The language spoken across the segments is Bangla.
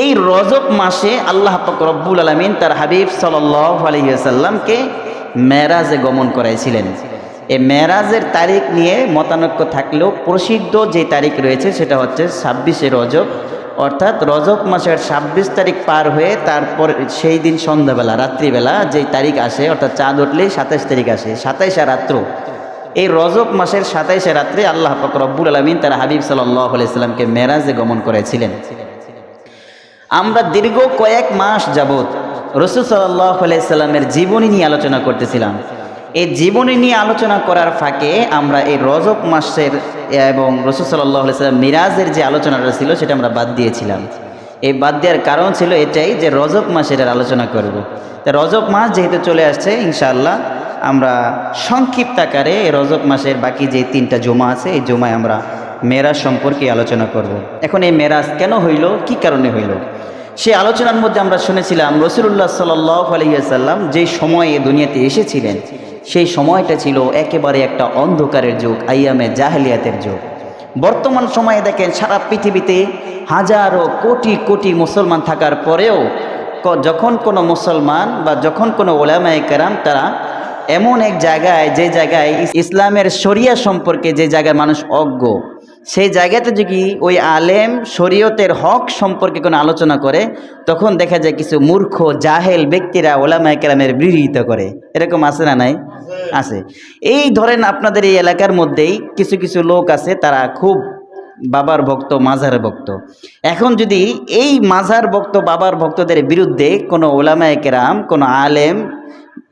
এই রজব মাসে আল্লাহ রব্বুল আলমিন তার হাবিব সাল্লাহ আলহিসাল্লামকে মেরাজে গমন করাইছিলেন। এই মেরাজের তারিখ নিয়ে মতানৈক্য থাকলেও প্রসিদ্ধ যে তারিখ রয়েছে সেটা হচ্ছে ছাব্বিশে রজব। অর্থাৎ রজব মাসের ছাব্বিশ তারিখ পার হয়ে তারপর সেই দিন সন্ধ্যাবেলা, রাত্রিবেলা যেই তারিখ আসে, অর্থাৎ চাঁদ উঠলেই সাতাইশ তারিখ আসে, সাতাইশে রাত্র। এই রজব মাসের সাতাইশে রাত্রে আল্লাহ রব্বুল আলমিন তার হাবিব সাল্লাহ আলাইসাল্লামকে মেরাজে গমন করেছিলেন আমরা দীর্ঘ কয়েক মাস যাবৎ রসুল সাল্লাহ জীবনী নিয়ে আলোচনা করতেছিলাম। এই জীবনী নিয়ে আলোচনা করার ফাঁকে আমরা এই রজব মাসের, এবং রসুল সাল্লাহ আলাইসাল্লাম মিরাজের যে আলোচনাটা ছিল সেটা আমরা বাদ দিয়েছিলাম। এই বাদ দেওয়ার কারণ ছিল এটাই যে রজব মাসের আর আলোচনা করব। তা রজব মাস যেহেতু চলে আসছে, ইনশাআল্লাহ আমরা সংক্ষিপ্ত আকারে রজব মাসের বাকি যে তিনটা জমা আছে, এই জমায় আমরা মেরাজ সম্পর্কে আলোচনা করব। এখন এই মেরাজ কেন হইল? কি কারণে হইল? সেই আলোচনার মধ্যে আমরা শুনেছিলাম রসুল্লাহ সাল্লাহ আলহিহাসাল্লাম যে সময়ে দুনিয়াতে এসেছিলেন, সেই সময়টা ছিল একেবারে একটা অন্ধকারের যুগ, আইয়ামে জাহেলিয়াতের যুগ। বর্তমান সময়ে দেখেন সারা পৃথিবীতে হাজারো কোটি কোটি মুসলমান থাকার পরেও যখন কোনো মুসলমান বা যখন কোনো ওলামায় কেরাম তারা এমন এক জায়গায়, যে জায়গায় ইসলামের শরিয়া সম্পর্কে যে জায়গায় মানুষ অজ্ঞ সেই জায়গাতে যদি ওই আলেম শরীয়তের হক সম্পর্কে কোনো আলোচনা করে, তখন দেখা যায় কিছু মূর্খ, জাহেল ব্যক্তিরা ওলামায় কেরামের বিরোধিতা করে। এরকম আছে না নাই? আছে। এই ধরেন আপনাদের এই এলাকার মধ্যেই কিছু কিছু লোক আছে, তারা খুব বাবার ভক্ত, মাজার ভক্ত। এখন যদি এই মাজার ভক্ত, বাবার ভক্তদের বিরুদ্ধে কোনো ওলামায় কেরাম, কোনো আলেম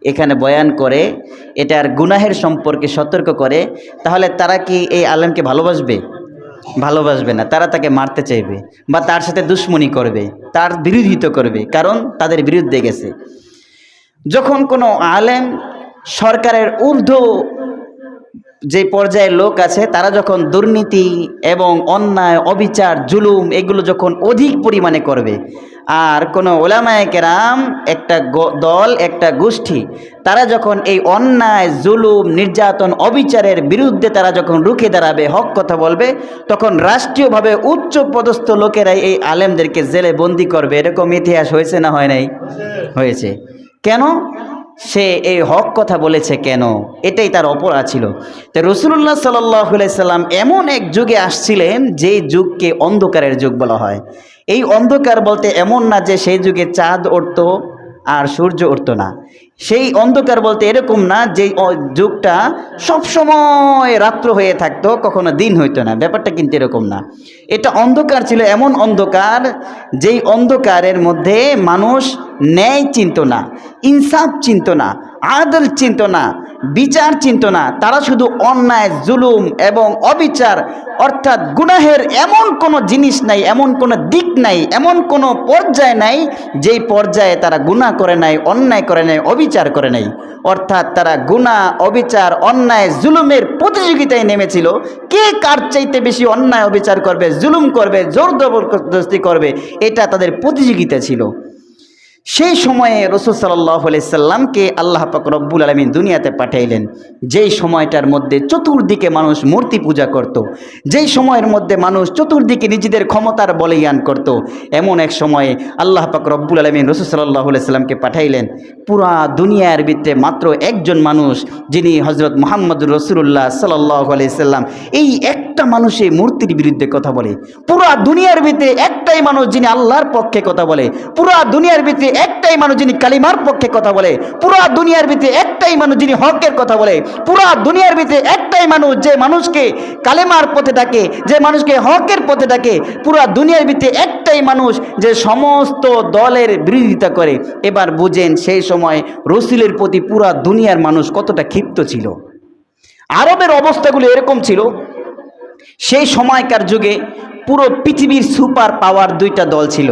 এখানে বয়ান করে, এটার গুনাহের সম্পর্কে সতর্ক করে, তাহলে তারা কি এই আলেমকে ভালোবাসবে? ভালোবাসবে না, তারা তাকে মারতে চাইবে বা তার সাথে দুশ্মনী করবে, তার বিরোধিত করবে, কারণ তাদের বিরুদ্ধে গেছে। যখন কোনো আলেম সরকারের ঊর্ধ্ব যে পর্যায়ের লোক আছে, তারা যখন দুর্নীতি এবং অন্যায়, অবিচার, জুলুম এগুলো যখন অধিক পরিমাণে করবে, আর কোনো ওলামায় কেরাম, একটা দল, একটা গোষ্ঠী, তারা যখন এই অন্যায়, জুলুম, নির্যাতন, অবিচারের বিরুদ্ধে তারা যখন রুখে দাঁড়াবে, হক কথা বলবে, তখন রাষ্ট্রীয়ভাবে উচ্চ পদস্থ লোকেরাই এই আলেমদেরকে জেলে বন্দি করবে। এরকম ইতিহাস হয়েছে না হয় নাই? হয়েছে। কেন? সে এই হক কথা বলেছে কেন? এটাই তার অপরাধ ছিল। তো রসুল্লাহ সাল্লাম এমন এক যুগে আসছিলেন, যে যুগকে অন্ধকারের যুগ বলা হয়। এই অন্ধকার বলতে এমন না যে সেই যুগে চাঁদ উঠত আর সূর্য উঠত না। সেই অন্ধকার বলতে এরকম না যে যুগটা সবসময় রাত্র হয়ে থাকতো, কখনো দিন হইতো না। ব্যাপারটা কিন্তু এরকম না। এটা অন্ধকার ছিল, এমন অন্ধকার যেই অন্ধকারের মধ্যে মানুষ ন্যায় চিন্ত না, ইনসাফ চিন্ত না, আদল চিন্ত না বিচার চিন্তনা তারা শুধু অন্যায়, জুলুম এবং অবিচার, অর্থাৎ গুনাহের এমন কোনো জিনিস নাই, এমন কোনো দিক নাই, এমন কোনো পর্যায় নাই, যেই পর্যায়ে তারা গুনাহ করে নাই, অন্যায় করে নাই, অবিচার করে নাই। অর্থাৎ তারা গুনাহ, অবিচার, অন্যায়, জুলুমের প্রতিযোগিতায় নেমেছিল। কে কার চাইতে বেশি অন্যায়, অবিচার করবে, জুলুম করবে জোর জবরদস্তি করবে, এটা তাদের প্রতিযোগিতা ছিল। সেই সময়ে রসুল সাল্লাহ সাল্লামকে আল্লাহ পাক রব্বুল আলমিন দুনিয়াতে পাঠাইলেন যেই সময়টার মধ্যে চতুর্দিকে মানুষ মূর্তি পূজা করত। যেই সময়ের মধ্যে মানুষ চতুর্দিকে নিজেদের ক্ষমতার বলিয়ান করত। এমন এক সময়ে আল্লাহ পাক রব্বুল আলমিন রসুল সাল্লাহ সাল্লামকে পাঠাইলেন পুরা দুনিয়ার ভিতরে মাত্র একজন মানুষ, যিনি হজরত মোহাম্মদ রসুল্লাহ সাল্লাহ সাল্লাম, এই একটা মানুষই মূর্তির বিরুদ্ধে কথা বলে পুরা দুনিয়ার ভিতরে একটাই মানুষ, যিনি আল্লাহর পক্ষে কথা বলে পুরা দুনিয়ার ভিতরে একটাই মানুষ যিনি কালিমার পক্ষে কথা বলে, পুরা দুনিয়ার ভিতরে একটাই মানুষ যিনি হকের কথা বলে, পুরা দুনিয়ার ভিতরে একটাই মানুষ যে মানুষকে কালেমার পথে ডাকে, যে মানুষকে হকের পথে ডাকে, পুরা দুনিয়ার ভিতরে একটাই মানুষ যে সমস্ত দলের বিরোধিতা করে। এবার বুঝেন সেই সময় রসুলের প্রতি পুরা দুনিয়ার মানুষ কতটা ক্ষিপ্ত ছিল। আরবের অবস্থাগুলো এরকম ছিল, সেই সময়কার যুগে পুরো পৃথিবীর সুপার পাওয়ার দুইটা দল ছিল।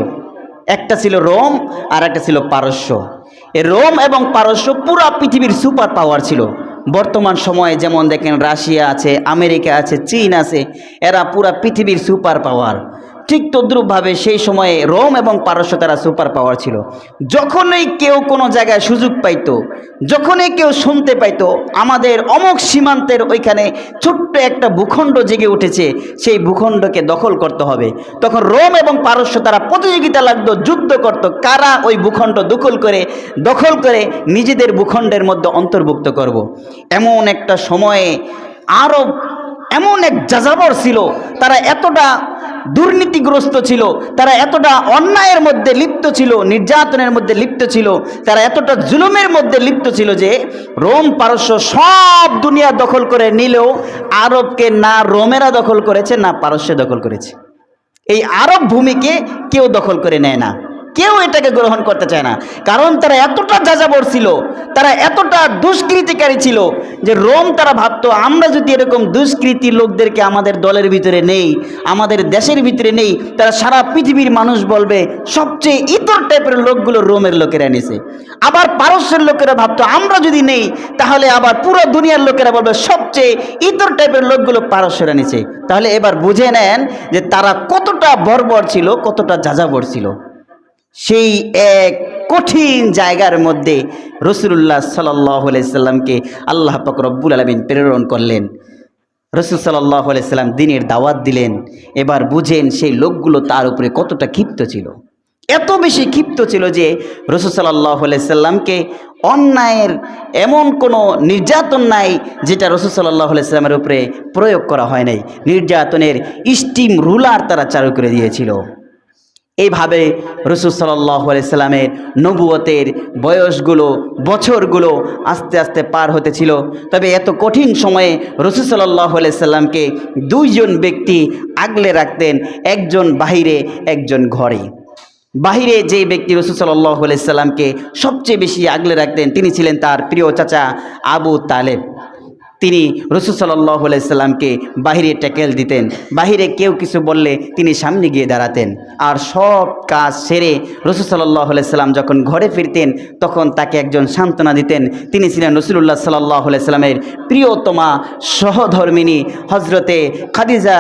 একটা ছিল রোম আর একটা ছিল পারস্য। রোম এবং পারস্য পুরো পৃথিবীর সুপার পাওয়ার ছিল। বর্তমান সময়ে যেমন দেখেন রাশিয়া আছে, আমেরিকা আছে, চীন আছে, এরা পুরা পৃথিবীর সুপার পাওয়ার। ঠিক তদ্রূপভাবে সেই সময়ে রোম এবং পারস্য তারা সুপার পাওয়ার ছিল যখনই কেউ কোনো জায়গায় সুযোগ পাইতো, যখনই কেউ শুনতে পাইতো, আমাদের অমুক সীমান্তের ওইখানে ছোট্ট একটা ভূখণ্ড জেগে উঠেছে, সেই ভূখণ্ডকে দখল করতে হবে তখন রোম এবং পারস্য তারা প্রতিযোগিতা লাগতো, যুদ্ধ করত, কারা ওই ভূখণ্ড দখল করে দখল করে নিজেদের ভূখণ্ডের মধ্যে অন্তর্ভুক্ত করব। এমন একটা সময়ে আরব এমন এক যাযাবর ছিল, তারা এতটা দুর্নীতিগ্রস্ত ছিল, তারা এতটা অন্যায়ের মধ্যে লিপ্ত ছিল, নির্যাতনের মধ্যে লিপ্ত ছিল, তারা এতটা জুলুমের মধ্যে লিপ্ত ছিল যে রোম পারস্য সব দুনিয়া দখল করে নিলেও আরবকে না রোমেরা দখল করেছে, না পারস্য দখল করেছে। এই আরব ভূমিকে কেউ দখল করে নেয় না। কেউ এটাকে গ্রহণ করতে চায় না। কারণ তারা এতটা যাযাবর ছিল, তারা এতটা দুষ্কৃতিকারী ছিল যে রোম তারা ভাবতো, আমরা যদি এরকম দুষ্কৃতি লোকদেরকে আমাদের দলের ভিতরে নেই, আমাদের দেশের ভিতরে নেই, তারা সারা পৃথিবীর মানুষ বলবে, সবচেয়ে ইতর টাইপের লোকগুলো রোমের লোকেরা নিছে আবার পারস্যের লোকেরা ভাবতো, আমরা যদি নেই, তাহলে আবার পুরো দুনিয়ার লোকেরা বলবে, সবচেয়ে ইতর টাইপের লোকগুলো পারস্যরা নিছে তাহলে এবার বুঝে নেন যে তারা কতটা বর্বর ছিল, কতটা যাযাবর ছিল। সেই এক কঠিন জায়গার মধ্যে রসুল্লাহ সাল্লাহ সাল্লামকে আল্লাহ পাক রব্বুল আলমিন প্রেরণ করলেন। রসুল সাল্লাহ সাল্লাম দিনের দাওয়াত দিলেন। এবার বুঝেন সেই লোকগুলো তার উপরে কতটা ক্ষিপ্ত ছিল। এত বেশি ক্ষিপ্ত ছিল যে রসুল সাল্লাহ সাল্লামকে অন্যায়ের এমন কোনো নির্যাতন নাই যেটা রসুল সাল্লাহ সাল্লামের উপরে প্রয়োগ করা হয় নাই। নির্যাতনের স্টিম রুলার তারা চালু করে দিয়েছিল। এইভাবে রসুল সাল্লাহ সাল্লামের নবুয়তের বয়সগুলো, বছরগুলো আস্তে আস্তে পার হতেছিল। তবে এত কঠিন সময়ে রসুল সাল্লাহ সাল্লামকে দুইজন ব্যক্তি আগলে রাখতেন, একজন বাহিরে, একজন ঘরে। বাহিরে যে ব্যক্তি রসুল সাল্লাহ সবচেয়ে বেশি আগলে রাখতেন, তিনি ছিলেন তার প্রিয় চাচা আবু তালেব। তিনি রসুল সাল্লাহ সাল্লামকে বাহিরে ট্যাকেল দিতেন, বাহিরে কেউ কিছু বললে তিনি সামনে গিয়ে দাঁড়াতেন। আর সব কাজ সেরে রসুল সাল্লাহ সাল্লাম যখন ঘরে ফিরতেন, তখন তাকে একজন সান্ত্বনা দিতেন। তিনি ছিলেন রসুল্লাহ সাল্লাহ সাল্লামের প্রিয়তমা সহধর্মিনী হজরতে খাদিজা,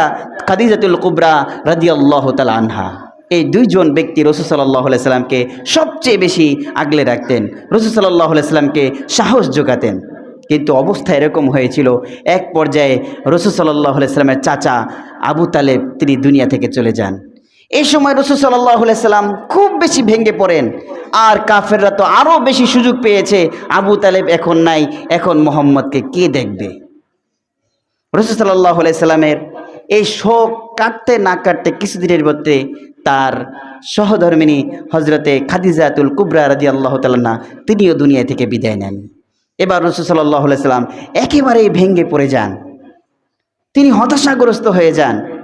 খাদিজাতুল কুবরা রাদিয়াল্লাহ তালা আনহা। এই দুইজন ব্যক্তি রসুল সাল্লাহ সাল্লামকে সবচেয়ে বেশি আগলে রাখতেন। রসুল সাল্লাহ সাল্লামকে সাহস যোগাতেন। কিন্তু অবস্থা এরকম হয়েছিল। এক পর্যায়ে রসুল সাল্লাহ সাল্লামের চাচা আবু তালেব, তিনি দুনিয়া থেকে চলে যান। এই সময় রসুল সাল্লাহ সাল্লাম খুব বেশি ভেঙে পড়েন। আর কাফেররা তো আরও বেশি সুযোগ পেয়েছে। আবু তালেব এখন নাই, এখন মোহাম্মদকে কে দেখবে? রসুল সাল্লাহ সাল্লামের এই শোক কাটতে না কাটতে কিছুদিনের মধ্যে তার সহধর্মিনী হজরতে খাদিজাতুল কুবরা রাজি আল্লাহ তাল্না তিনিও দুনিয়া থেকে বিদায় নেন। এবার রসুল সাল্লাহ সাল্লাম একেবারেই ভেঙ্গে পড়ে যান। তিনি হতাশাগ্রস্ত হয়ে যান।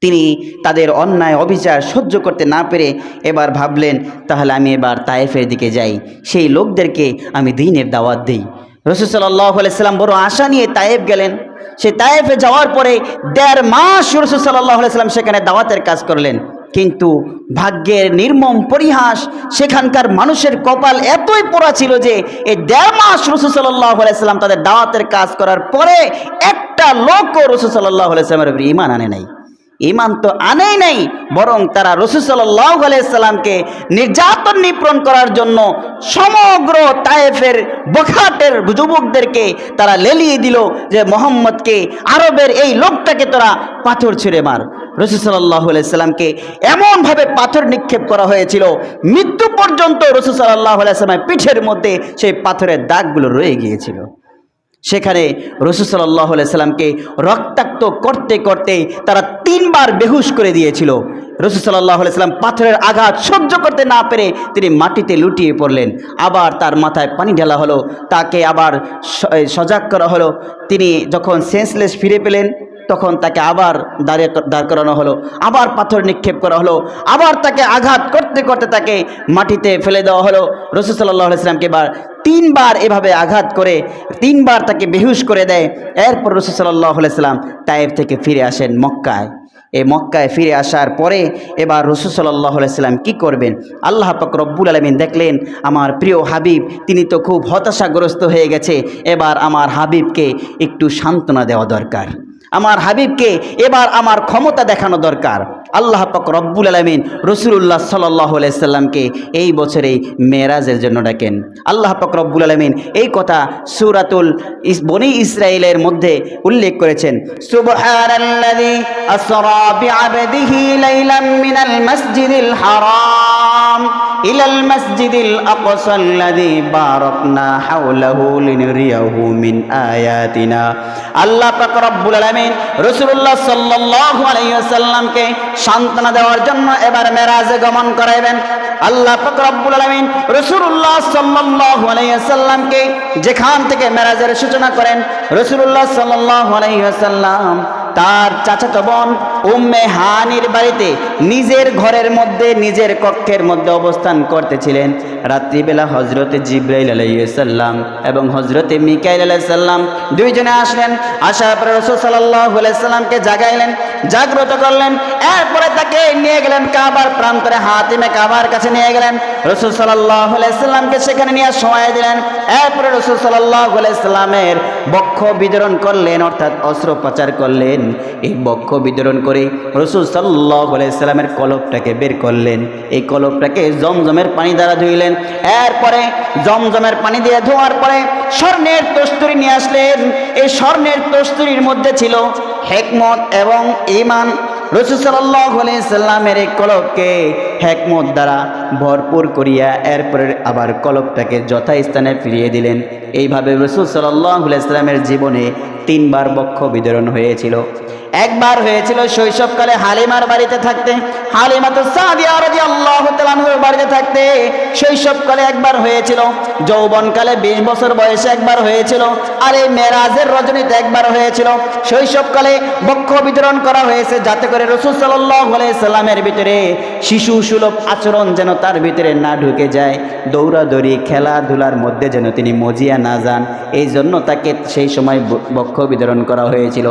তিনি তাদের অন্যায়, অবিচার সহ্য করতে না পেরে এবার ভাবলেন, তাহলে আমি এবার তায়েফের দিকে যাই। সেই লোকদেরকে আমি দিনের দাওয়াত দিই। রসুল সাল্লাহ সাল্লাম বড় আশা নিয়ে তায়েফ গেলেন। সে তায়েফে যাওয়ার পরে দেড় মাস রসুল সাল্লাহ সাল্লাম সেখানে দাওয়াতের কাজ করলেন। কিন্তু ভাগ্যের নির্মম পরিহাস সেখানকার মানুষের কপাল এতই পোড়া ছিল যে এই দেড় মাস রসুল সাল্লাহ সাল্লাম তাদের দাওয়াতের কাজ করার পরে একটা লোকও রসুল সাল্লাহ সাল্লামের ইমান আনে নাই। ইমান তো আনেই নাই, বরং তারা রসুল সাল্লাহ সাল্লামকে নির্যাতন নিপূরণ করার জন্য সমগ্র তায়েফের বখাটের যুবকদেরকে তারা লেলিয়ে দিল যে, মোহাম্মদকে, আরবের এই লোকটাকে তোরা পাথর ছেড়ে মার। রসুল সাল্লাহ সাল্লামকে এমনভাবে পাথর নিক্ষেপ করা হয়েছিল, মৃত্যু পর্যন্ত রসুল সাল্লাহ সাল্লামের পিঠের মধ্যে সেই পাথরের দাগগুলো রয়ে গিয়েছিল। সেখানে রসুল সাল্লাহ সাল্লামকে রক্তাক্ত করতে করতে তারা তিনবার বেহুশ করে দিয়েছিল। রসুল সাল্লাহ সাল্লাম পাথরের আঘাত সহ্য করতে না পেরে তিনি মাটিতে লুটিয়ে পড়লেন। আবার তার মাথায় পানি ঢালা হলো, তাকে আবার সজাগ করা হলো। তিনি যখন সেন্সলেস ফিরে পেলেন তখন তাকে আবার দাঁড়িয়ে দাঁড় করানো হলো, আবার পাথর নিক্ষেপ করা হলো, আবার তাকে আঘাত করতে করতে তাকে মাটিতে ফেলে দেওয়া হলো। রসুল সাল্লাহ সাল্লামকে এবার তিনবার এভাবে আঘাত করে, তিনবার তাকে বেহুশ করে দেয়। এরপর রসুল সাল্লাহ তায়েব থেকে ফিরে আসেন মক্কায়। এই মক্কায় ফিরে আসার পরে এবার রসুল সাল্লাহ সাল্লাম কী করবেন? আল্লাহ পাক রব্বুল আলমিন দেখলেন, আমার প্রিয় হাবিব, তিনি তো খুব হতাশাগ্রস্ত হয়ে গেছে, এবার আমার হাবিবকে একটু সান্ত্বনা দেওয়া দরকার। আমার হাবিবকে এবার আমার ক্ষমতা দেখানো দরকার। আল্লাহ পাক রব্বুল আলমিন রসুল্লাহ সাল্লাহ এই বছরেই মেরাজের জন্য ডাকেন। আল্লাহ পাক রব্বুল আলমিন এই কথা সুরাতুল বনি ইসরায়েলের মধ্যে উল্লেখ করেছেন। সুবহানাল্লাযী হারাম। ইলাল মাসজিদিল আকসা আল্লাযী বারাকনা হাওলাহু লিনুরিয়াহু মিন আয়াতিনা। আল্লাহ পাক রব্বুল আলামিন রাসূলুল্লাহ সাল্লাল্লাহু আলাইহি ওয়াসাল্লামকে সান্ত্বনা দেওয়ার জন্য এবার মেরাজে গমন করাইবেন। আল্লাহ পাক রব্বুল আলামিন রাসূলুল্লাহ সাল্লাল্লাহু আলাইহি ওয়াসাল্লামকে যেখান থেকে মেরাজের সূচনা করেন, রাসূলুল্লাহ সাল্লাল্লাহু আলাইহি ওয়াসাল্লাম তার চাচাতো বোন উম্মে হানির বাড়িতে নিজের ঘরের মধ্যে, নিজের কক্ষের মধ্যে অবস্থান করতেছিলেন। রাত্রিবেলা হজরতে জিব্রাইল আলাইসাল্লাম এবং হজরতে মিকাইল আলাইসাল্লাম দুইজনে আসলেন। আসার পরে রসুল সাল্লাহ জাগাইলেন, জাগ্রত করলেন। এরপরে তাকে নিয়ে গেলেন কাবার প্রান্তরে, হাতিমে কাবার কাছে নিয়ে গেলেন। রসুল সাল্লাহ আলাইসাল্লামকে সেখানে নিয়ে সময় দিলেন। এরপরে রসুল সাল্লাহ আলাইসাল্লামের বক্ষ বিতরণ করলেন, অর্থাৎ অস্ত্রোপচার করলেন। এই বক্ষ বিতরণ করে রসুল সাল্লাহ আলাইসাল্লামের কলপটাকে বের করলেন। এই কলপটাকে জমজমের পানি দ্বারা ধুইলেন। এরপরে জমজমের পানি দিয়ে ধোয়ার পরে স্বর্ণের তস্তুরি নিয়ে আসলেন। এই স্বর্ণের তস্তুরির মধ্যে ছিল হেকমত এবং ইমান রসুল সাল্লাহ সাল্লামের এই কলবকে হেকমত দ্বারা ভরপুর করিয়া এরপরে আবার কলবটাকে যথাস্থানে ফিরিয়ে দিলেন। এইভাবে রসুল সাল্লাহ সাল্লামের জীবনে তিনবার বক্ষ বিতরণ হয়েছিল। একবার হয়েছিল শৈশবকালে হালিমার বাড়িতে থাকতে, হালিমা তো বাড়িতে থাকতে শৈশবকালে একবার হয়েছিল, যৌবনকালে বিশ বছর বয়সে একবার হয়েছিল, আর এই মেরাজের রজনীতে একবার হয়েছিল। শৈশবকালে বক্ষ বিতরণ করা হয়েছে যাতে করে রসুল সাল্লাহ সাল্লামের ভিতরে শিশু সুলভ আচরণ যেন তার ভিতরে না ঢুকে যায়। দৌড়াদৌড়ি, খেলাধুলার মধ্যে যেন তিনি মজিয়া না যান। এই জন্য তাকে সেই সময় বক্ষ বিতরণ করা হয়েছিল।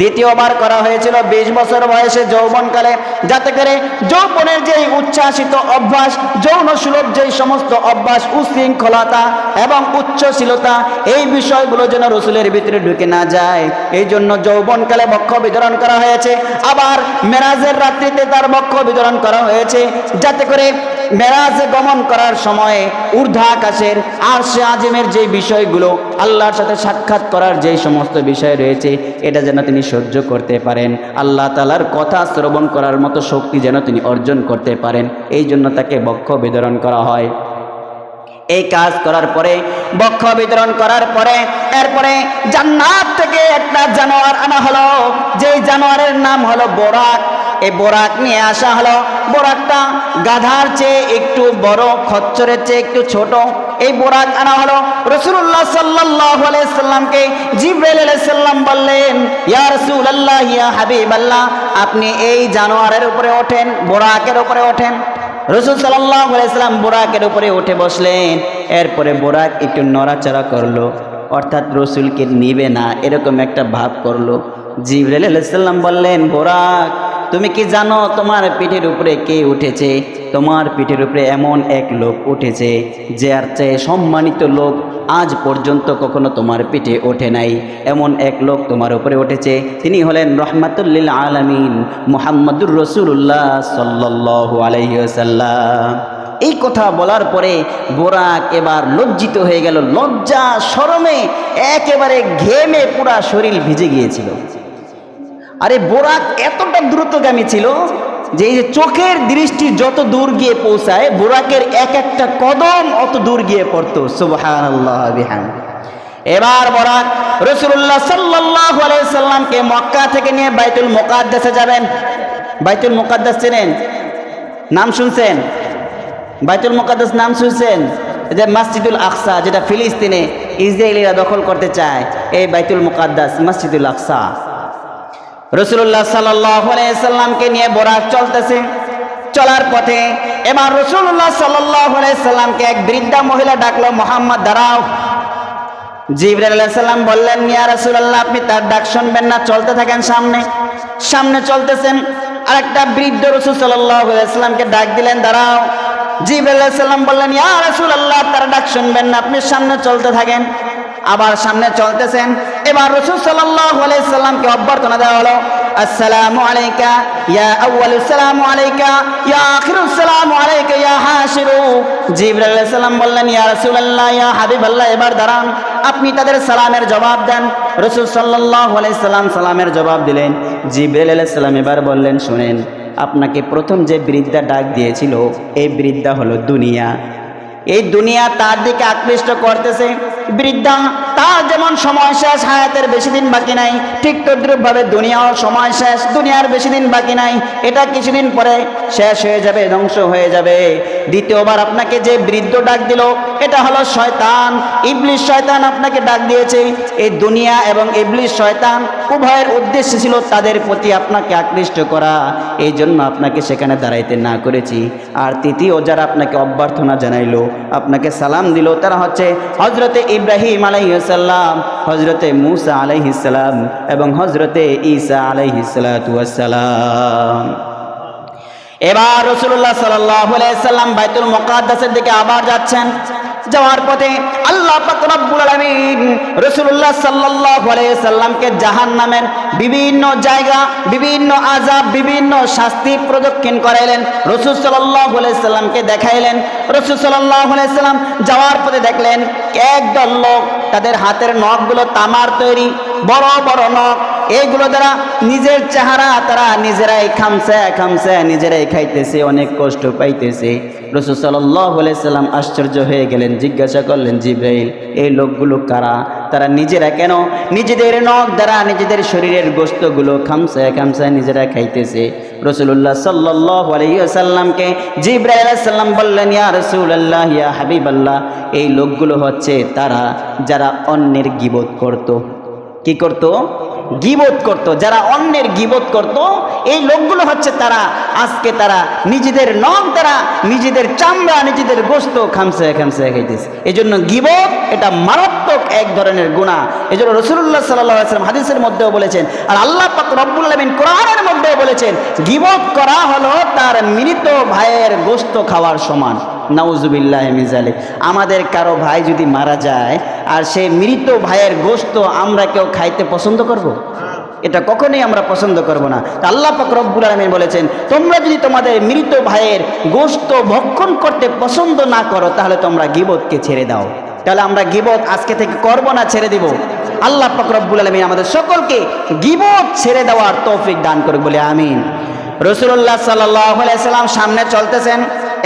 দ্বিতীয়বার করা হয়েছিল বিশ বছর বয়সে যৌবনকালে। যাতে করে যৌবনের যেই উচ্ছ্বাসিত অভ্যাস, যৌন সুলভ যেই সমস্ত অভ্যাস, উশৃঙ্খলতা এবং উচ্চশীলতা এই বিষয়গুলো যেন রসুলের ভিতরে ঢুকে না যায়। এই জন্য যৌবনকালে বক্ষ বিতরণ করা হয়েছে। আবার মেরাজের রাত্রিতে তার বক্ষ বিতরণ করা হয়েছে। যাতে করে মেরাজে গমন করার সময়ে ঊর্ধ্ব আকাশের আর সে আজিমের যে বিষয়গুলো আল্লাহর সাথে সাক্ষাৎ করার যে সমস্ত বিষয় রয়েছে, এটা যেন তিনি সহ্য করতে পারেন। আল্লাহ তালার কথা শ্রবণ করার মতো শক্তি যেন তিনি অর্জন করতে পারেন। এই জন্য তাকে বক্ষ বিতরণ করা হয়। এই কাজ করার পরে, বক্ষ বিতরণ করার পরে, এরপরে জান্নাত থেকে একটা জানোয়ার আনা হলো। যেই জানোয়ারের নাম হলো বোরাক। এই বোরাক নিয়ে আসা হলো। বোরাকটা গাধার চেয়ে একটু বড়, খচ্চরের চেয়ে একটু ছোট। এই বোরাক আনা হলো। রসুল্লাহ সাল্লাহ সাল্লামকে জিব্রাইল আলাইসাল্লাম বললেন, ইয়া রসুল আল্লাহ ইয়া হাবিব আল্লাহ আপনি এই জানোয়ারের উপরে ওঠেন, বোরাকের উপরে ওঠেন। রসুল সাল্লাহ আলাইসাল্লাম বোরাকের উপরে উঠে বসলেন। এরপরে বোরাক একটু নড়াচড়া করল। অর্থাৎ রসুলকে নিবে না, এরকম একটা ভাব করল। জিবরাইল আলাইসাল্লাম বললেন, বোরাক তুমি কি জানো তোমার পিঠের উপরে কে উঠেছে? তোমার পিঠের উপরে এমন এক লোক উঠেছে, যে আর চেয়ে সম্মানিত লোক আজ পর্যন্ত কখনো তোমার পিঠে ওঠে নাই। এমন এক লোক তোমার উপরে উঠেছে, তিনি হলেন রহমাতুল্লিল আলমিন মোহাম্মদুর রসুল্লাহ সাল্লাহ আলহিসাল্লাম এই কথা বলার পরে বোরাক এবার লজ্জিত হয়ে গেল, লজ্জা, শরমে একেবারে ঘেমে পুরা শরীর ভিজে গিয়েছিল। আরে বোরাক এতটা দ্রুতগামী ছিল যে এই যে চোখের দৃষ্টি যত দূর গিয়ে পৌঁছায়, বোরাকের এক একটা কদম অত দূর গিয়ে পড়তো। বিহামদিহি। এবার বরাক রসুল্লাহ সাল্লাহ সাল্লামকে মক্কা থেকে নিয়ে বাইতুল মোকাদ্দাসে যাবেন। বাইতুল মোকাদ্দাস চেনেন? নাম শুনছেন? বাইতুল মোকাদ্দাস নাম শুনছেন? যে মসজিদুল আকসা, যেটা ফিলিস্তিনে ইসরায়েলিরা দখল করতে চায়, এই বাইতুল মোকাদ্দাস মসজিদুল আকসা। রসুল্লাহ সাল্লামকে নিয়ে বোরাক চলতেছে। চলার পথে এবার রসুল্লাহ সাল্লামকে এক বৃদ্ধা মহিলা ডাকলো, মোহাম্মদ, দাঁড়াও। জিবরাল আলাইসাল্লাম বললেন, ইয়া রাসূলুল্লাহ, আপনি তার ডাক শুনবেন না, চলতে থাকেন সামনে। সামনে চলতেছেন আর একটা বৃদ্ধ রসুল সাল্লামকে ডাক দিলেন, দাঁড়াও। জিবরাল আলাইসাল্লাম বললেন, ইয়া রাসূলুল্লাহ, তার ডাক শুনবেন না, আপনি সামনে চলতে থাকেন। আবার সামনে চলতেছেন। এবার রসুল সাল্লাল্লাহু আলাইহি সাল্লামকে অভ্যর্থনা দেওয়া হলো, আসসালামু আলাইকা, ইয়া আউয়ালুস সালামু আলাইকা, ইয়া আখিরুস সালামু আলাইকা, ইয়া হাশিরু। জিবরাইল আলাইহিস সালাম বললেন, ইয়া রাসূলুল্লাহ, ইয়া হাবিবাল্লাহ, এবার দাঁড়ান, আপনি তাদের সালামের জবাব দেন। রসুল সাল্লাল্লাহু আলাইহি সাল্লাম সালামের জবাব দিলেন। জিবরাইল আলাইহিস সালাম এবার বললেন, শুনেন, আপনাকে প্রথম যে বৃদ্ধা ডাক দিয়েছিল, এই বৃদ্ধা হলো দুনিয়া। এই দুনিয়া তার দিকে আকৃষ্ট করতেছে। বৃদ্ধা তার যেমন সময় শেষ, হায়াতের বেশি দিন বাকি নাই, ঠিক তদ্রুপভাবে দুনিয়াও সময় শেষ, দুনিয়ার বেশি দিন বাকি নাই, এটা কিছুদিন পরে শেষ হয়ে যাবে, ধ্বংস হয়ে যাবে। দ্বিতীয়বার আপনাকে যে বৃদ্ধ ডাক দিল, এটা হলো শয়তান। ইবলিশ শয়তান আপনাকে ডাক দিয়েছে। এই দুনিয়া এবং ইবলিশ শয়তান উভয়ের উদ্দেশ্য ছিল তাদের প্রতি আপনাকে আকৃষ্ট করা। এই জন্য আপনাকে সেখানে দাঁড়াইতে না করেছি। আর তৃতীয়, যারা আপনাকে অভ্যর্থনা জানাইলো, আপনাকে সালাম দিল, তারা হচ্ছে হজরতে ইব্রাহিম আলাইসাল্লাম হজরতে মুসা আলাইহিসাল্লাম এবং হজরতে ঈসা আলাইহিসাল্লাম এবার রসুল্লাহ সাল্লাম বাইতুল মোকাদ্দাসের দিকে আবার যাচ্ছেন। যাওয়ার পথে আল্লাহ সাল্লাল্লাহু আলাইহি সাল্লামকে জাহান্নামের বিভিন্ন জায়গা, বিভিন্ন আযাব, বিভিন্ন শাস্তি প্রদক্ষিণ করাইলেন। রাসূল সাল্লামকে দেখাইলেন। রাসূল সাল্লাম যাওয়ার পথে দেখলেন, একদল লোক তাদের হাতের নখগুলো তামার তৈরি, বড় বড় নখ। এইগুলো দ্বারা নিজের চেহারা তারা নিজেরাই খামছে খামছে, নিজেরাই খাইতেছে, অনেক কষ্ট পাইতেছে। রসুল সাল্লাম আশ্চর্য হয়ে গেলেন, জিজ্ঞাসা করলেন, জিব্রাইল, এই লোকগুলো কারা? তারা নিজেরা কেন? নিজেদের নখ দ্বারা নিজেদের শরীরের গোস্তগুলো খামসায় খামসায় নিজেরা খাইতেছে। রসুল্লাহ সাল্লাহ আলাইসাল্লামকে জিব্রাইল সাল্লাম বললেন, ইয়া রসুল্লাহ ইয়া হাবিব আল্লাহ এই লোকগুলো হচ্ছে তারা যারা অন্যের গিবোধ করত। কি করত? গিবোধ করত, যারা অন্যের গিবোধ করত, এই লোকগুলো হচ্ছে তারা, আজকে তারা নিজেদের নখ দ্বারা নিজেদের চামড়া, নিজেদের গোস্ত খামসে খামসে খাইতেছে। এই জন্য গিবোধ এটা মারাত্মক এক ধরনের গুণা। এই জন্য রসুল্লাহ সাল্লাহ আসলাম হাদিসের মধ্যেও বলেছেন, আর আল্লাহ পাক রব্বুল আলমিন কোরআনের মধ্যেও বলেছেন গিবোধ করা হলো তার মৃত ভাইয়ের গোস্ত খাওয়ার সমান। নাউজুবিল্লাহ মিজালে আমাদের কারও ভাই যদি মারা যায়, আর সে মৃত ভাইয়ের গোস্ত আমরা কেউ খাইতে পছন্দ করব। এটা কখনোই আমরা পছন্দ করব না। আল্লাহ পাক রব্বুল আলমিন বলেছেন, তোমরা যদি তোমাদের মৃত ভাইয়ের গোস্ত ভক্ষণ করতে পছন্দ না করো, তাহলে তোমরা গিবতকে ছেড়ে দাও। তাহলে আমরা গিবত আজকে থেকে করব না, ছেড়ে দিব? আল্লাহ পাক রব্বুল আলমিন আমাদের সকলকে গিবত ছেড়ে দেওয়ার তৌফিক দান করুক, বলে আমিন। রসুল্লাহ সাল্লাম সামনে চলতেছেন।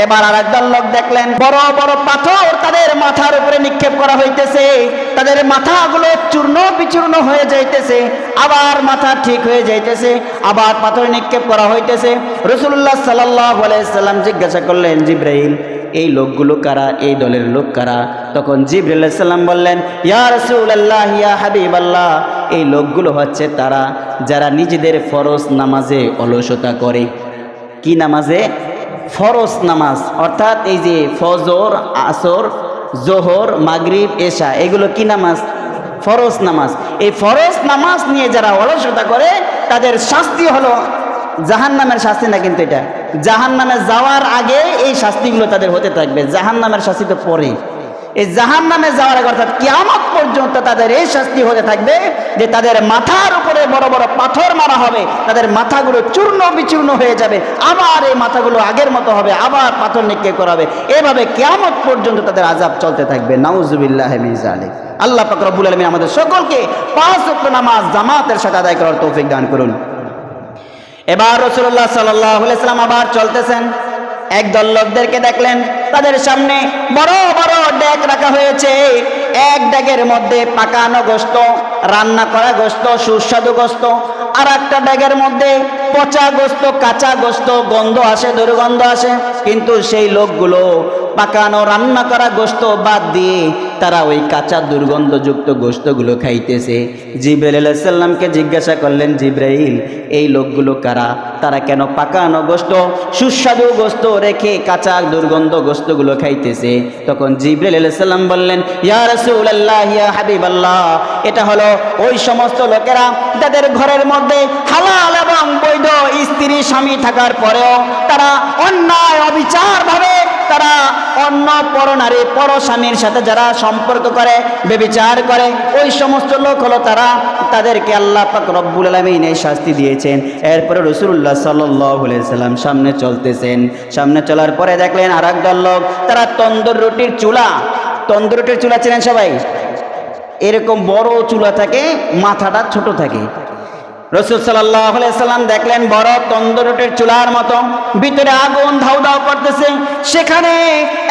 এবার আর একদল লোক দেখলেন, বড় বড় পাথর তাদের মাথার উপরে নিক্ষেপ করা হইতেছে। তাদের মাথাগুলো চূর্ণ বিচূর্ণ হয়ে যাইতেছে। আবার মাথা ঠিক হয়ে যাইতেছে, আবার পাথর নিক্ষেপ করা হইতেছে। রসুল্লাহ সাল্লাহ সাল্লাম জিজ্ঞাসা করলেন জিব্রাহিম এই লোকগুলো কারা? এই দলের লোক কারা? তখন জিব্রাইল সাল্লাম বললেন, ইয়া ইয়া আল্লাহ এই লোকগুলো হচ্ছে তারা যারা নিজেদের ফরজ নামাজে অলসতা করে। কি নামাজে? ফরজ নামাজ, অর্থাৎ এই যে ফজর, আসর, জোহর, মাগরিব, এশা, এগুলো কি নামাজ? ফরজ নামাজ। এই ফরজ নামাজ নিয়ে যারা অলসতা করে, তাদের শাস্তি হলো জাহান নামের শাস্তি না কিন্তু এটা? জাহান নামে যাওয়ার আগে এই শাস্তিগুলো তাদের হতে থাকবে। জাহান নামের শাস্তি তো পরে। এই জাহান নামে যাওয়ার আগে, অর্থাৎ কিয়ামত পর্যন্ত তাদের এই শাস্তি হতে থাকবে যে তাদের মাথার উপরে বড় বড় পাথর হবে, তাদের মাথাগুলো চূর্ণ বিচূর্ণ হয়ে যাবে। আবার এই মাথাগুলো আগের মতো হবে, আবার পাথর নিক্ষেপ করা হবে। এভাবে কেয়ামত পর্যন্ত তাদের আজাব চলতে থাকবে। নাউজুবিল্লাহ মিজালে আল্লাহ পাক রব্বুল আলমী আমাদের সকলকে পাঁচ ওয়াক্ত নামাজ জামাতের সাথে আদায় করার তৌফিক দান করুন। এবার রসুল্লাহ সাল্লাম আবার চলতেছেন। একদল লোকদেরকে দেখলেন, তাদের সামনে বড় বড় ডেক রাখা হয়েছে। এক ডেকের মধ্যে পাকানো গোস্ত রান্না করা গোস্ত সুস্বাদু গোস্ত আর একটা ব্যাগের মধ্যে পচা গোস্ত, কাঁচা গোস্ত, গন্ধ আসে, দুর্গন্ধ আসে। কিন্তু সেই লোকগুলো পাকানো, রান্না করা গোস্ত বাদ দিয়ে তারা ওই কাঁচা দুর্গন্ধযুক্ত গোস্তগুলো খাইতেছে। জিব্রাইল সাল্লামকে জিজ্ঞাসা করলেন, জিব্রাইল, এই লোকগুলো কারা? তারা কেন পাকানো গোস্ত, সুস্বাদু গোস্ত রেখে কাঁচা দুর্গন্ধ গোস্তগুলো খাইতেছে? তখন জিব্রাইল সাল্লাম বললেন, ইয়া রাসূলুল্লাহ, ইয়া হাবিবাল্লাহ, এটা হলো ওই সমস্ত লোকেরা যাদের ঘরের মধ্যে হালাল এবং বৈধ স্ত্রী স্বামী থাকার পরেও তারা অন্যায় অবিচার ভাবে তারা অন্য পর নারী, পর স্বামীর সাথে যারা সম্পর্ক করে বেবিচার করে, ওই সমস্ত লোক হলো তারা, তাদেরকে আল্লাহ পাক রব্বুল আলমিন এই শাস্তি দিয়েছেন। এরপরে রসুল্লাহ সাল্লাম সামনে চলতেছেন। সামনে চলার পরে দেখলেন আর একদল লোক, তারা তন্দুর রুটির চুলা, তন্দুর রুটির চুলা ছিলেন সবাই? এরকম বড় চুলা থাকে, মাথাটা ছোট থাকে। রসুল সাল্লাহ সাল্লাম দেখলেন বড় তন্দুরটের চুলার মতো, ভিতরে আগুন ধাউ ধাউ করতেছে। সেখানে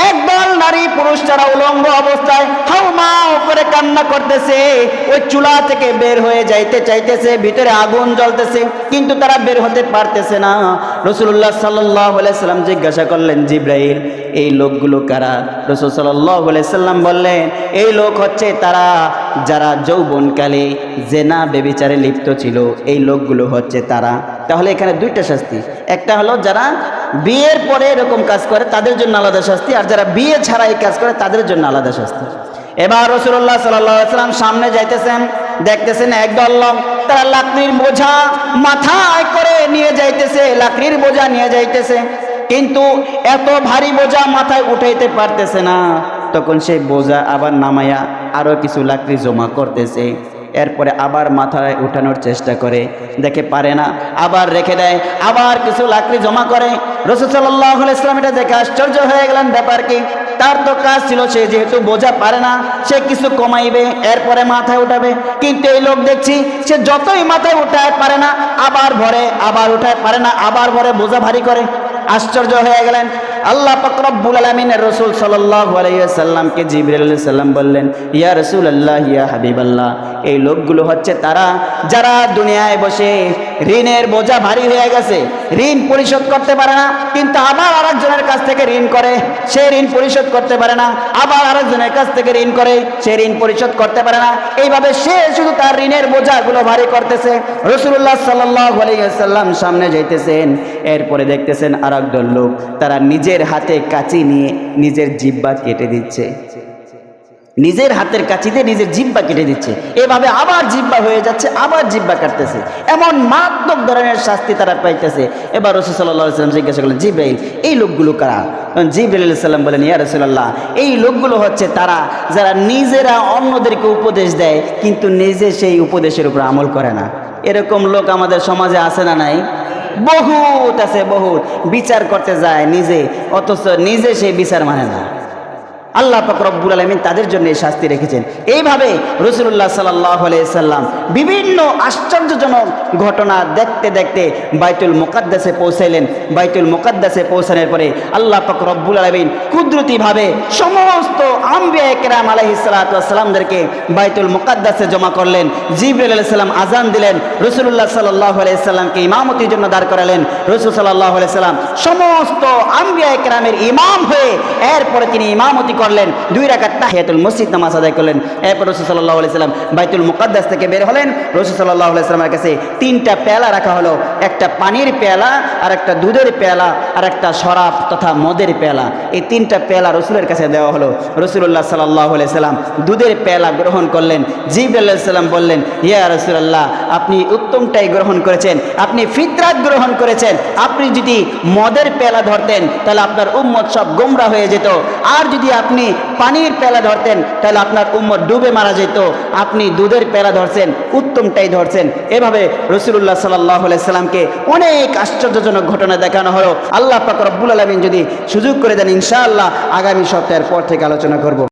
একদল নারী পুরুষ যারা উলঙ্গ অবস্থায় হাউ মাউ করে কান্না করতেছে। ওই চুলা থেকে বের হয়ে যাইতে চাইতেছে, ভিতরে আগুন জ্বলতেছে, কিন্তু তারা বের হতে পারতেছে না। রসুল্লাহ সাল্লাহ সাল্লাম জিজ্ঞাসা করলেন, জিব্রাইল, এই লোকগুলো কারা? রসুল সাল্লাহ সাল্লাম বললেন, এই লোক হচ্ছে তারা যারা যৌবনকালে জেনা বেবিচারে লিপ্ত ছিল। এই লোকগুলো হচ্ছে তারা। তাহলে এখানে দুইটা শাস্তি। একটা হলো যারা বিয়ের পরে এরকম কাজ করে, তাদের জন্য আলাদা শাস্তি, আর যারা বিয়ে ছাড়া এই কাজ করে, তাদের জন্য আলাদা শাস্তি। এবার রসুল্লাহ সাল্লাম সামনে যাইতেছেন, দেখতেছেন একদল লোক, তারা লাকড়ির বোঝা মাথায় করে নিয়ে যাইতেছে, লাকড়ির বোঝা নিয়ে যাইতেছে। কিন্তু এত ভারী বোঝা মাথায় উঠাইতে পারতেছে না। তখন সেই বোঝা আবার নামায়া আরও কিছু লাকড়ি জমা করতেছে। এরপরে আবার মাথায় উঠানোর চেষ্টা করে, দেখে পারে না, আবার রেখে দেয়, আবার কিছু লাকড়ি জমা করে। রসুসাল্লাহ ইসলাম এটা দেখে আশ্চর্য হয়ে গেলেন ব্যাপার কি? তার তো কাজ ছিল সে যেহেতু বোঝা পারে না, সে কিছু কমাইবে, এরপরে মাথায় উঠাবে। কিন্তু এই লোক দেখছি, সে যতই মাথায় উঠায় পারে না, আবার ভরে, আবার উঠায় পারে না, আবার ভরে, বোঝা ভারী করে। আশ্চর্য হয়ে গেলেন। আল্লাহ ফকরবুল আলমিনের রসুল সাল্লামকে জিবরুল সাল্লাম বললেন, ইয়া রসুল আল্লাহ ইয়া হাবিব আল্লাহ এই লোকগুলো হচ্ছে তারা, যারা দুনিয়ায় বসে ঋণের বোঝা ভারী হয়ে গেছে। ঋণ পরিশোধ করতে পারে না, কিন্তু আবার আরেকজনের কাছ থেকে ঋণ করে। সে ঋণ পরিশোধ করতে পারে না, আবার আরেকজনের কাছ থেকে ঋণ করে। সে ঋণ পরিশোধ করতে পারে না। এইভাবে সে শুধু তার ঋণের বোঝাগুলো ভারী করতেছে। রসুল্লাহ সাল্লাহ আলাইসাল্লাম সামনে যাইতেছেন, এরপরে দেখতেছেন আর লোক তারা নিজের হাতে কাঁচি নিয়ে নিজের জিব্বা কেটে দিচ্ছে। নিজের হাতের কাছিতে নিজের জিব্বা কেটে দিচ্ছে। এভাবে আবার জিব্বা হয়ে যাচ্ছে, আবার জিব্বা কাটতেছে। এমন মারাত্মক ধরনের শাস্তি তারা পাইতেছে। এবার রসুল সাল্লাহ সাল্লাম জিজ্ঞাসা করলেন, জিব্রাইল, এই লোকগুলো কারা? সাল্লাম বলেন, ইয়া রসুল্লাহ এই লোকগুলো হচ্ছে তারা যারা নিজেরা অন্যদেরকে উপদেশ দেয়, কিন্তু নিজে সেই উপদেশের উপর আমল করে না। এরকম লোক আমাদের সমাজে আছে না নাই? বহুত আছে, বহুত। বিচার করতে যায় নিজে, অথচ নিজে সেই বিচার মানে না। আল্লাহ রব্বুল আলমিন তাদের জন্য এই শাস্তি রেখেছেন। এইভাবে রসুল্লাহ সাল্লাহ সাল্লাম বিভিন্ন আশ্চর্যজনক ঘটনা দেখতে দেখতে বাইতুল মোকাদ্দাসে পৌঁছাইলেন। বাইতুল মোকাদ্দাসে পৌঁছানোর পরে আল্লাহ রব্বুল আলমিন কুদরতিভাবে সমস্ত আম্বিয়া একরাম আলহিসাল্লামদেরকে বাইতুল মোকাদ্দাসে জমা করলেন। জিবরুল আলাইসাল্লাম আজান দিলেন। রসুল্লাহ সাল্লাহ সাল্লামকে ইমামতির জন্য দাঁড় করালেন। রসুল সাল্লাহ সাল্লাম সমস্ত আম্বিয়া একরামের ইমাম হয়ে এরপরে তিনি ইমামতি করলেন। দুই রাকাত তাহিয়াতুল মসজিদ নামাজ আদায় করলেন। এরপর রসুল সাল্লাহ সাল্লাম বাইতুল মুকাদ্দাস থেকে বের হলেন। রসুল সাল্লাহ সাল্লামের কাছে তিনটা পেয়ালা রাখা হলো। একটা পানির পেয়ালা আর একটা দুধের পেয়ালা আর একটা শরাব তথা মদের পেয়ালা। এই তিনটা পেয়ালা রসুলের কাছে দেওয়া হলো। রসুল্লাহ সাল্লাহ সাল্লাম দুধের পেয়ালা গ্রহণ করলেন। জিব সাল্লাম বললেন, ইয়া রসুল্লাহ আপনি উত্তমটাই গ্রহণ করেছেন। আপনি ফিতরাত গ্রহণ করেছেন। আপনি যদি মদের পেয়ালা ধরতেন, তাহলে আপনার উম্মত সব গোমরা হয়ে যেত। আর যদি আপনি পানির পেলা ধরতেন, তাহলে আপনার উম্মত ডুবে মারা যেত। আপনি দুধের পেলা ধরছেন, উত্তমটাই ধরছেন। এভাবে রসুল্লাহ সাল্লাহ সাল্লামকে অনেক আশ্চর্যজনক ঘটনা দেখানো হলো। আল্লাহ পাক রব্বুল আলমিন যদি সুযোগ করে দেন, ইনশাআল্লাহ আগামী সপ্তাহের পর থেকে আলোচনা করব।